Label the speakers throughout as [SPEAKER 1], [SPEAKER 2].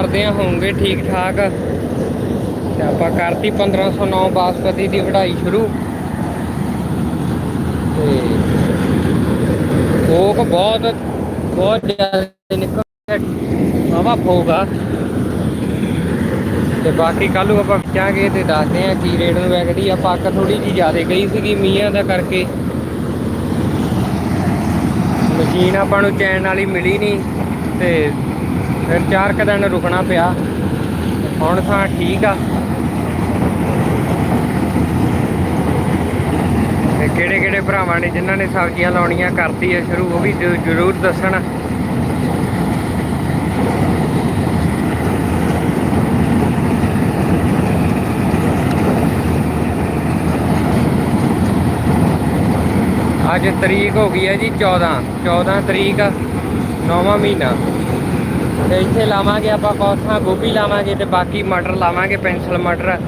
[SPEAKER 1] ਕਰਦੇ ਆ ਹੋਣਗੇ ਠੀਕ ਠਾਕ। ਤੇ ਆਪਾਂ ਕਰਤੀ 1509 ਬਾਸਪਤੀ ਦੀ ਵਢਾਈ ਸ਼ੁਰੂ। ਤੇ ਕੋਕ ਬਹੁਤ ਬਹੁਤ ਜ਼ਿਆਦਾ ਨਿਕਲ ਹਵਾ ਫੋਗਾ ਤੇ ਬਾਕੀ ਕੱਲ ਨੂੰ ਆਪਾਂ ਵੇਚਾਂਗੇ ਤੇ ਦੱਸਦੇ ਆ ਕੀ ਰੇਟ ਨੂੰ ਵਿਕਦੀ ਆ। ਪੱਕ ਥੋੜੀ ਜੀ ਜ਼ਿਆਦਾ ਗਈ ਸੀਗੀ ਮੀਆਂ ਦਾ ਕਰਕੇ। ਮਸ਼ੀਨ ਆਪਾਂ ਨੂੰ ਚੈਨ ਵਾਲੀ ਮਿਲੀ ਨਹੀਂ। ਤੇ ਫਿਰ ਚਾਰ ਕੁ ਦਿਨ ਰੁਕਣਾ ਪਿਆ। ਹੁਣ ਤਾਂ ਠੀਕ ਆ। ਤੇ ਕਿਹੜੇ ਕਿਹੜੇ ਭਰਾਵਾਂ ਨੇ ਜਿਨ੍ਹਾਂ ਨੇ ਸਬਜ਼ੀਆਂ ਲਾਉਣੀਆਂ ਕਰਤੀ ਹੈ ਸ਼ੁਰੂ, ਉਹ ਵੀ ਜ਼ਰੂਰ ਦੱਸਣ। ਅੱਜ ਤਰੀਕ ਹੋ ਗਈ ਹੈ ਜੀ 14 14 ਤਰੀਕ ਨੌਵਾਂ ਮਹੀਨਾ। ਤੇ ਇੱਥੇ ਲਾਵਾਂਗੇ ਆਪਾਂ ਕੌਥਾਂ ਗੋਭੀ ਲਾਵਾਂਗੇ ਤੇ ਬਾਕੀ ਮਟਰ ਲਾਵਾਂਗੇ ਪੈਨਸਲ ਮਟਰ।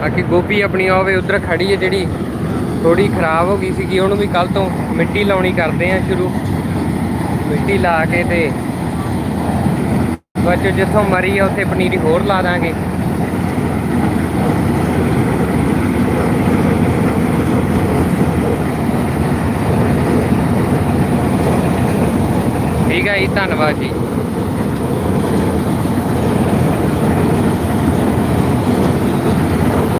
[SPEAKER 1] ਬਾਕੀ ਗੋਭੀ ਆਪਣੀ ਹੋਵੇ ਉਧਰ ਖੜੀ ਹੈ ਜਿਹੜੀ ਥੋੜੀ ਖਰਾਬ ਹੋ ਗਈ ਸੀਗੀ, ਉਹਨੂੰ ਵੀ ਕੱਲ ਤੋਂ ਮਿੱਟੀ ਲਾਉਣੀ ਕਰਦੇ ਆ ਸ਼ੁਰੂ। ਮਿੱਟੀ ਲਾ ਕੇ ਤੇ ਬੱਚੋ ਜਿੱਥੋਂ ਮਰੀ ਆ, ਉੱਥੇ ਪਨੀਰੀ ਹੋਰ ਲਾ ਦਾਂਗੇ। ਠੀਕ ਹੈ ਜੀ ਧੰਨਵਾਦ ਜੀ।